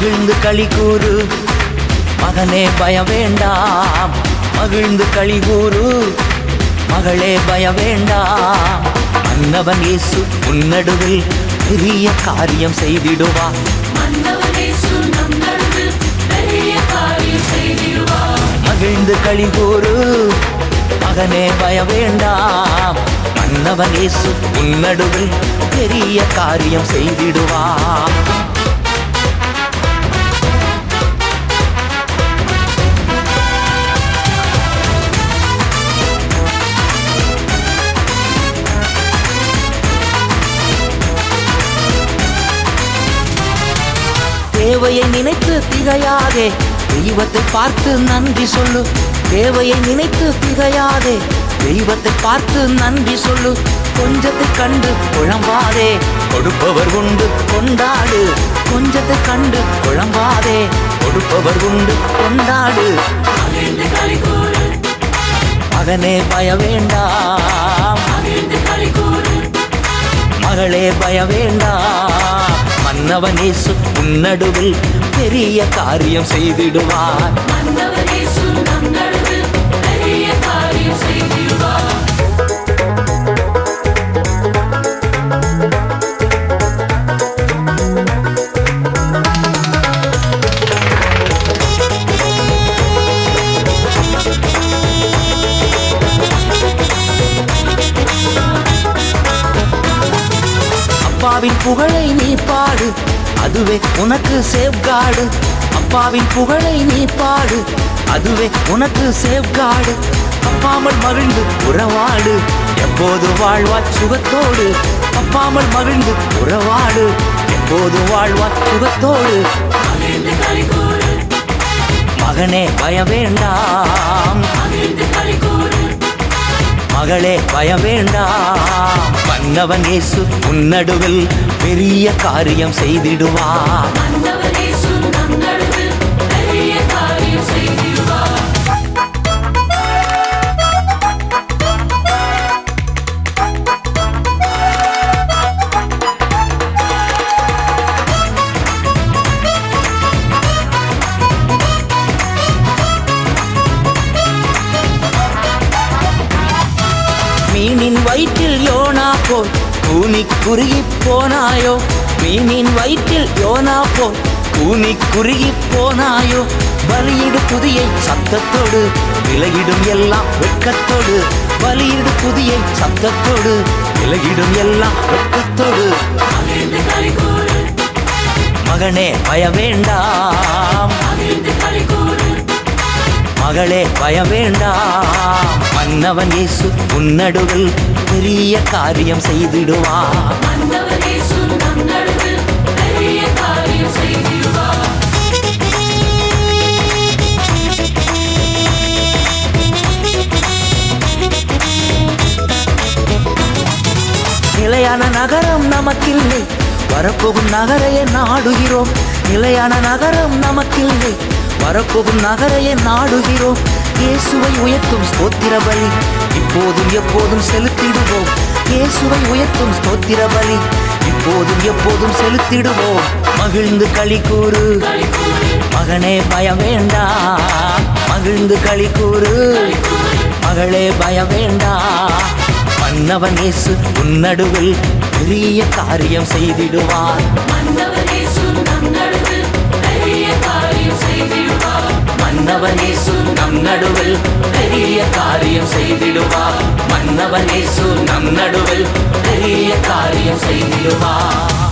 மகிழ்ந்து களி கூறு. மகனே பய வேண்டாம். மகிழ்ந்து களி கூறு. மகளே பய வேண்டாம். மன்னவன் இயேசு உன்னடுவில் பெரிய காரியம் செய்திடுவா. மகிழ்ந்து களி கூறு. மகனே பய வேண்டாம். மன்னவன் இயேசு உன்னடுவில் பெரிய காரியம் செய்திடுவா. தேவையை நினைத்து திகையாதே. தெய்வத்தை பார்த்து நன்றி சொல்லு. தேவையை நினைத்து திகையாதே. தெய்வத்தை பார்த்து நன்றி சொல்லு. கொஞ்சத்தை கண்டு குழம்பாதே கொடுப்பவர் உண்டு கொண்டாடு. கொஞ்சத்தை கண்டு குழம்பாதே கொடுப்பவர் உண்டு கொண்டாடு. மகனே பய வேண்டாம் மகளே பய வேண்டாம் மன்னவன் இயேசு உன்னடுவில் பெரிய காரியம் செய்திடுவார். அப்பாவின் புகழை நீ பாடு. அதுவே உனக்கு சேவ்காடு அப்பாவின் புகழை நீ பாடு. அதுவே உனக்கு சேவ்காடு அப்பாமல் மகிழ்ந்து உறவாடு. எப்போது வாழ்வா சுகத்தோடு? அப்பாமல் மகிழ்ந்து உறவாடு. எப்போது வாழ்வா சுகத்தோடு? மகனே பய வேண்டாம். மகளே பயம் வேண்டாம். மன்னவன் இயேசு உன்னடுவில் பெரிய காரியம் செய்திடுவார் மீனின் வயிற்றில் யோனா போல் கூனி குறுகி போனாயோ? மீனின் வயிற்றில் யோனா போல் கூனி குறுகி போனாயோ? பலியிடு புதியை சத்தத்தோடு. விலகிடும் எல்லாம் வெட்கத்தோடு. பலியிடு புதியை சத்தத்தோடு. விலகிடும் எல்லாம் வெட்கத்தோடு. மகனே பய வேண்டாம் மகளே பய வேண்டாம் மன்னவன் இயேசு உன்னடுவில் பெரிய காரியம் செய்திடுவா. நிலையான நகரம் நமக்கில்லை. வரப்போகும் நகரையே நாடுகிறோம். நிலையான நகரம் நமக்கில்லை. வரப்போகும் நகரையே நாடுகிறோம். இயேசுவை உயர்த்தும் ஸ்தோத்திர பலி இப்போதும் எப்போதும் செலுத்திடுவோம். இயேசுவை உயர்த்தும் ஸ்தோத்திர பலி இப்போதும் எப்போதும் செலுத்திடுவோம். மகிழ்ந்து களி கூறு. மகனே பய வேண்டாம் மகிழ்ந்து களி கூறு. களி கூறு. மகளே பய வேண்டாம் மன்னவன் இயேசு உன்னடுவில் பெரிய காரியம் செய்திடுவார். மன்னவன் இயேசு நம் நடுவில் பெரிய காரியம் செய்திடுவார் மன்னவன் இயேசு நம் நடுவில் பெரிய காரியம் செய்திடுவார்